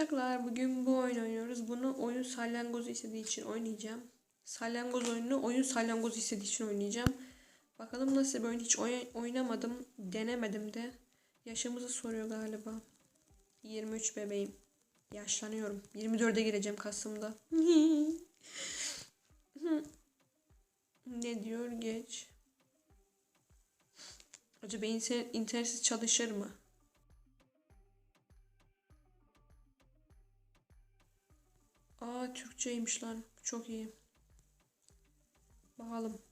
uşaklar bugün bu oyun oynuyoruz. Bunu oyun salyangozu istediği için oynayacağım. Salyangoz oyununu oyun salyangozu istediği için oynayacağım. Bakalım nasıl bir oyun hiç oy- oynamadım, denemedim de. Yaşımızı soruyor galiba. 23 bebeğim. Yaşlanıyorum. 24'e gireceğim Kasım'da. ne diyor geç. Acaba inter- internetsiz çalışır mı? Aa Türkçeymiş lan. Çok iyi. Bakalım.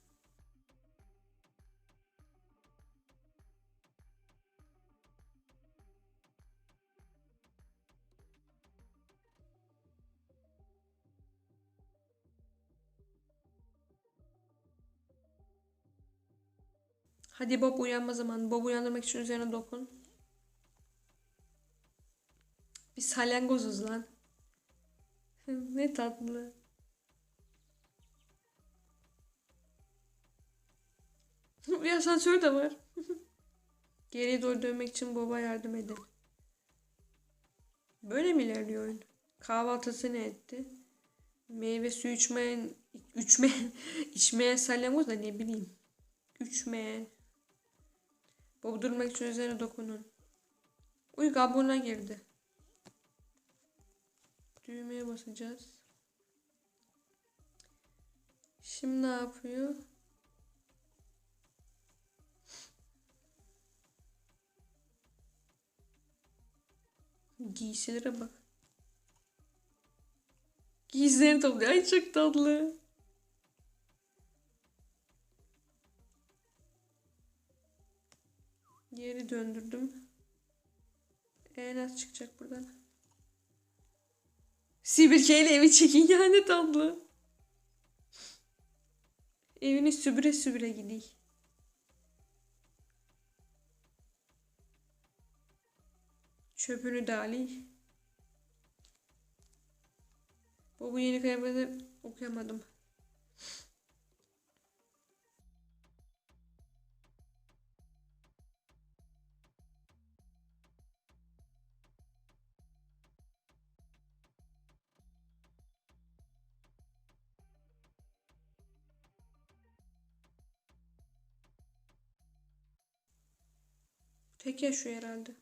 Hadi Bob uyanma zamanı. Bob uyandırmak için üzerine dokun. Biz salyangozuz lan. ne tatlı. Bir asansör de var. Geriye doğru dönmek için Bob'a yardım edin. Böyle mi ilerliyor oyun? Kahvaltısı ne etti? Meyve suyu içmeyen, içmeyen, içmeyen salyangoz da ne bileyim. Üçmeyen. Bob durmak için üzerine dokunun. Uy kabuğuna girdi. Düğmeye basacağız. Şimdi ne yapıyor? Giysilere bak. Giysileri topluyor. Ay çok tatlı. Geri döndürdüm. E nasıl çıkacak buradan? Sibirkeyle evi çekin yani tatlı. Evini sübüre sübüre gidiyor. Çöpünü de alayım. Bu, yeni kıyafeti okuyamadım. Tek yaşıyor herhalde.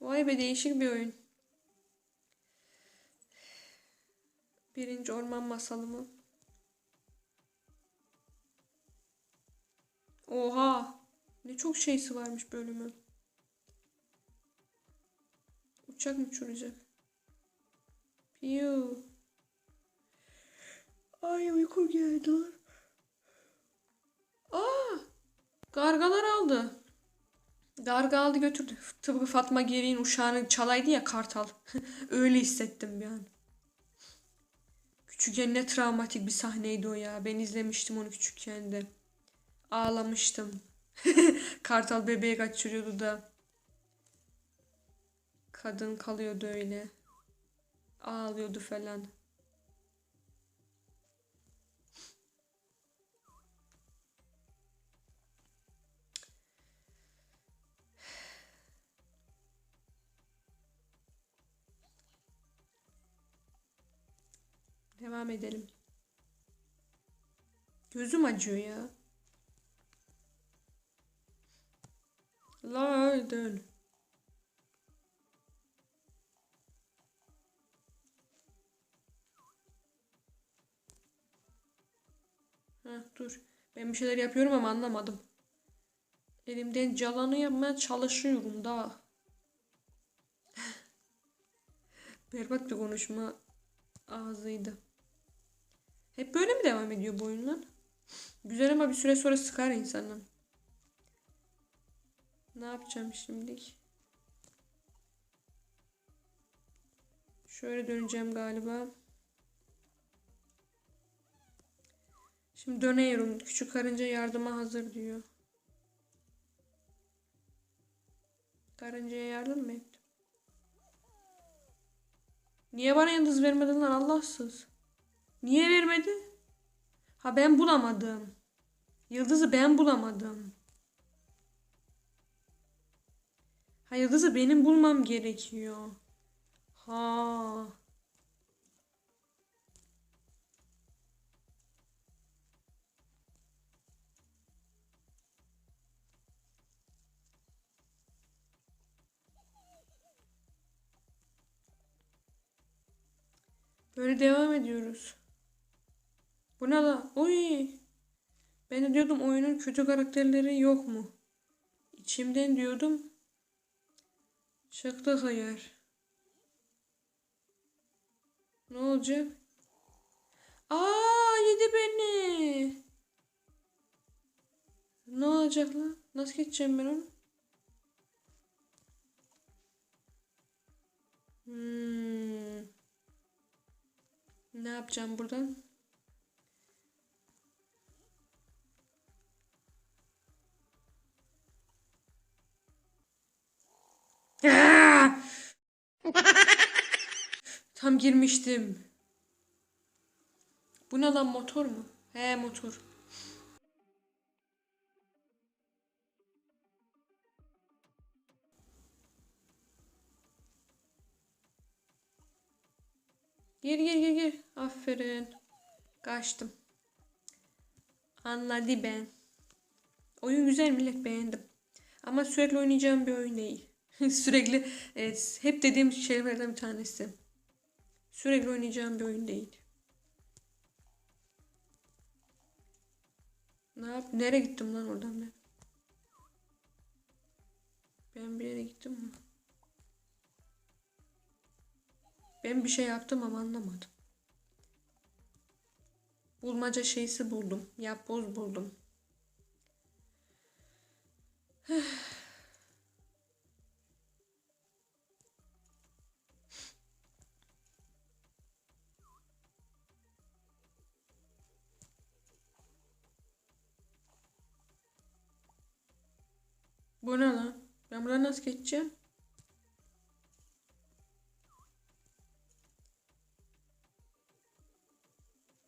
Vay be değişik bir oyun. Birinci orman masalı mı? Oha! Ne çok şeysi varmış bölümü. Uçak mı uçuracak? Piyu. Ay uyku geldi lan. Gargalar aldı. Garga aldı götürdü. Tıpkı Fatma Geri'nin uşağını çalaydı ya kartal. Öyle hissettim bir an. Küçükken ne travmatik bir sahneydi o ya. Ben izlemiştim onu küçükken de. Ağlamıştım. kartal bebeği kaçırıyordu da. Kadın kalıyordu öyle. Ağlıyordu falan. Devam edelim. Gözüm acıyor ya. London. Heh, dur. Ben bir şeyler yapıyorum ama anlamadım. Elimden calanı yapmaya çalışıyorum da. Berbat bir konuşma ağzıydı. Hep böyle mi devam ediyor bu oyunlar? Güzel ama bir süre sonra sıkar insanı. Ne yapacağım şimdi? Şöyle döneceğim galiba. Şimdi dönüyorum. Küçük karınca yardıma hazır diyor. Karıncaya yardım mı ettim? Niye bana yıldız vermedin lan Allahsız? Niye vermedi? Ha ben bulamadım. Yıldızı ben bulamadım. Ha yıldızı benim bulmam gerekiyor. Ha. Böyle devam ediyoruz. Bu ne la? Oy. Ben de diyordum oyunun kötü karakterleri yok mu? İçimden diyordum. Çıktı hayır. Ne olacak? Aa yedi beni. Ne olacak lan? Nasıl geçeceğim ben onu? Hmm. Ne yapacağım buradan? Tam girmiştim. Bu ne lan motor mu? He motor. Gir gir gir gir. Aferin. Kaçtım. Anladı ben. Oyun güzel millet beğendim. Ama sürekli oynayacağım bir oyun değil. sürekli evet, hep dediğim şeylerden bir tanesi. Sürekli oynayacağım bir oyun değil. Ne yap? Nereye gittim lan oradan ben? Ben bir yere gittim mi? Ben bir şey yaptım ama anlamadım. Bulmaca şeysi buldum. Yapboz buldum. Bu ne lan? Ben buradan nasıl geçeceğim?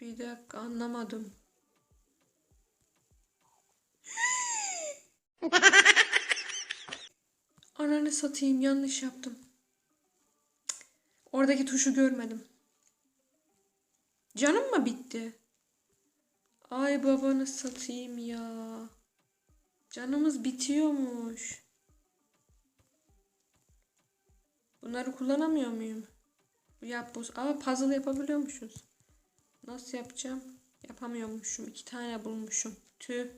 Bir dakika anlamadım. Ananı satayım yanlış yaptım. Oradaki tuşu görmedim. Canım mı bitti? Ay babanı satayım ya. Canımız bitiyormuş. Bunları kullanamıyor muyum? Yap bu. Aa puzzle yapabiliyormuşuz. Nasıl yapacağım? Yapamıyormuşum. İki tane bulmuşum. Tüh.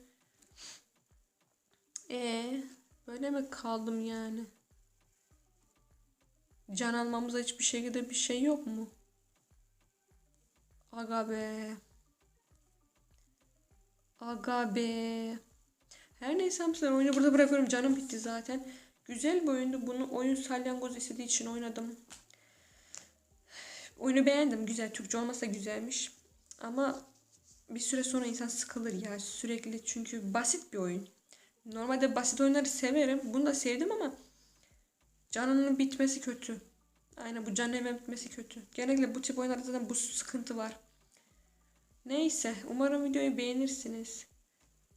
Ee, böyle mi kaldım yani? Can almamıza hiçbir şekilde bir şey yok mu? Aga be. Aga be. Her neyse hamster oyunu burada bırakıyorum. Canım bitti zaten. Güzel bir oyundu. Bunu oyun salyangoz istediği için oynadım. Oyunu beğendim. Güzel. Türkçe olmasa güzelmiş. Ama bir süre sonra insan sıkılır ya. Sürekli çünkü basit bir oyun. Normalde basit oyunları severim. Bunu da sevdim ama canının bitmesi kötü. Aynen bu canın hemen bitmesi kötü. Genellikle bu tip oyunlarda zaten bu sıkıntı var. Neyse. Umarım videoyu beğenirsiniz.